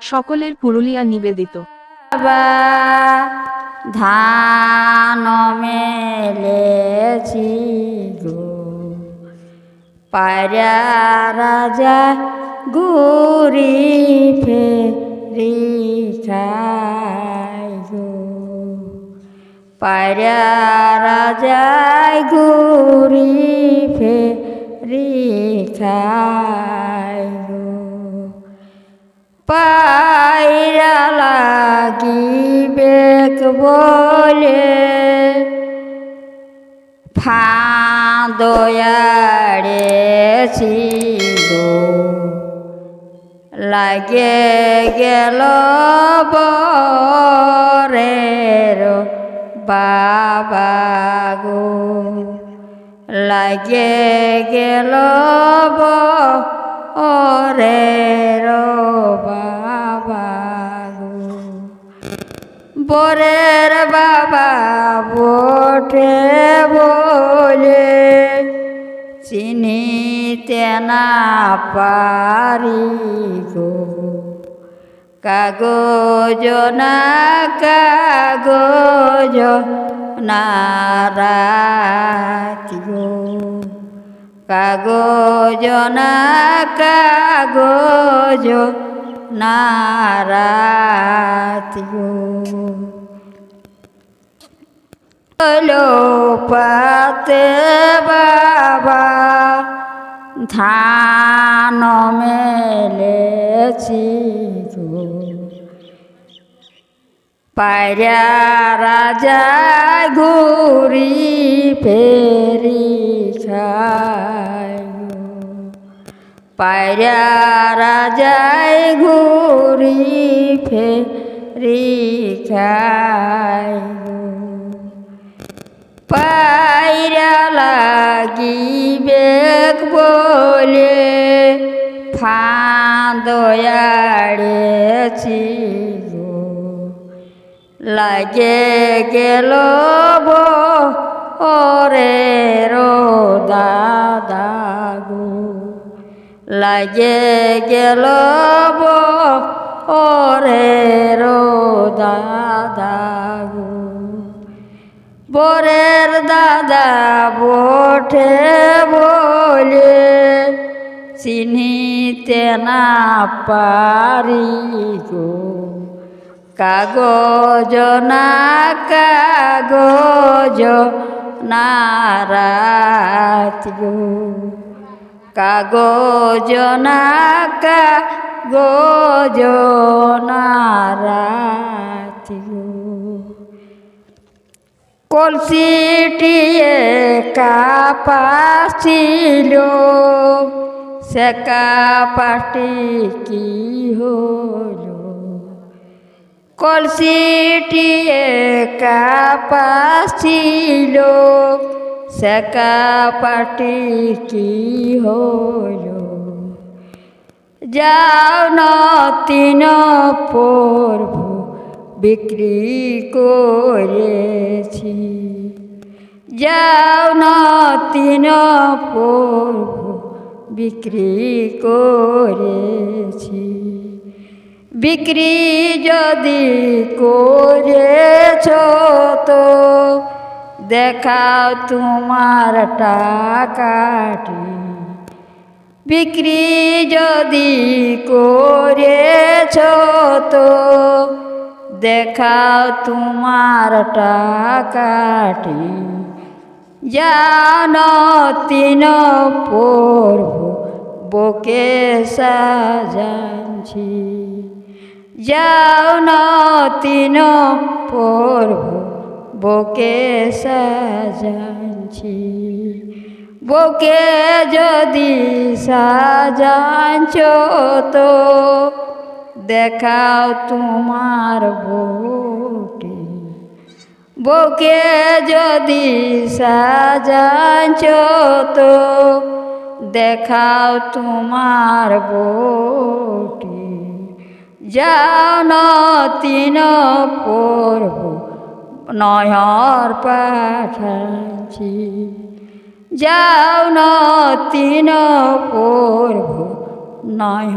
সকলের পুরুলিয়া নিবেদিত। ধান মেলেছি গো। পারা রাজা গুরি ফেরি খাই গো। পারা রাজা গুরি ফেরি খাই পায়রা লাগিবেক বলে। ফাঁদয়াড়েছি গো লাগে গেল বরের বাবা লাগে গেল বরের বাবা গো বরের বাবা বোটে বলে, চিনিতে না পারি গো কাগজ না কাগজ না গো কাগজ না কাগজ না রাতি গো হলো পাতে বাবা, ধান মেলেছি পায়রা রাজা ঘুরি ফেরি পায়রা রাজাই ঘুরি ফেরি খায়। পায়রা লাগিবেক বলে ফাঁদয়াড়েছি গো লাগে গেল ওরে রো দাদা গো লাগে গেল ওরে দাদা গো। বরের দাদা বোঠে বলে, চিনিতে না পারি গো। কাগজ না কাগজ না রাত গো। কাগজ না কাগজ না রাত গো। কলসিটিয়ে কাপাছিল সে কাপাটি কি হলো কলসিটিয়ে কাপাছিল সে কাপাটি কি হলো? যাও নতিন পর্ব বিক্রি করেছি। যাও নতিন পর্ব বিক্রি করেছি। বিক্রি যদি করেছ তো দেখাও তোমার টাকাটি। বিক্রি যদি করেছ তো, দেখাও তোমার টাকাটি। জান তিন পড়ব বকে সাজানছি যাও তিন পড়ব বকে সাজানছি। বকে যদি সাজাঞ্চ তো দেখাও তোমার বউটি বউকে যদি সাজাঞ্চ তো দেখাও তোমার বউটি যাও না তিন পড়ব নয়র পাঠাচ্ছি। যাও নতিন তিন পড়ব নয়